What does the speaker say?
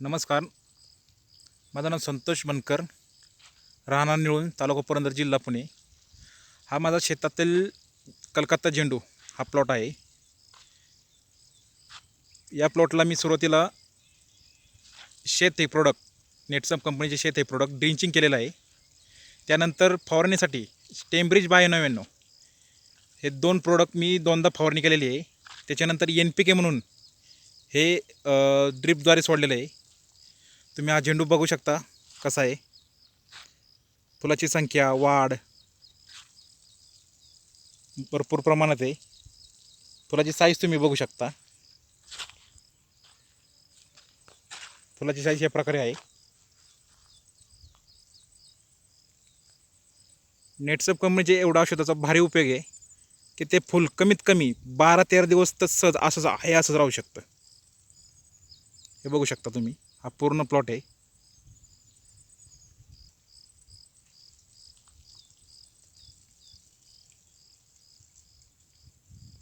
नमस्कार. माझं नाव संतोष बनकर राहणार निळून तालुका पुरंदर जिल्हा पुणे. हा माझा शेतातील कलकत्ता झेंडू हा प्लॉट आहे. या प्लॉटला मी सुरुवातीला शेत हे प्रोडक्ट नेटसम कंपनीचे शेत हे प्रोडक्ट ड्रिंचिंग केलेलं आहे. त्यानंतर फवारणीसाठी स्टेमब्रिज बाय नव्याण्णव हे दोन प्रोडक्ट मी दोनदा फवारणी केलेली आहे. त्याच्यानंतर एन पी के म्हणून हे ड्रिपद्वारे सोडलेलं आहे. तुम्ही हा झेंडू बघू शकता कसा आहे. फुलाची संख्या वाढ भरपूर प्रमाणात आहे. फुलाची साईज तुम्ही बघू शकता. फुलाची साईज या प्रकारे आहे. नेटसप कंपनीचे म्हणजे एवढा औषधाचा भारी उपयोग आहे की ते फुल कमीत कमी बारा तेरा दिवस तर सहज असंच आहे असंच राहू शकतं. हे बघू शकता तुम्ही. हा पूर्ण प्लॉट आहे.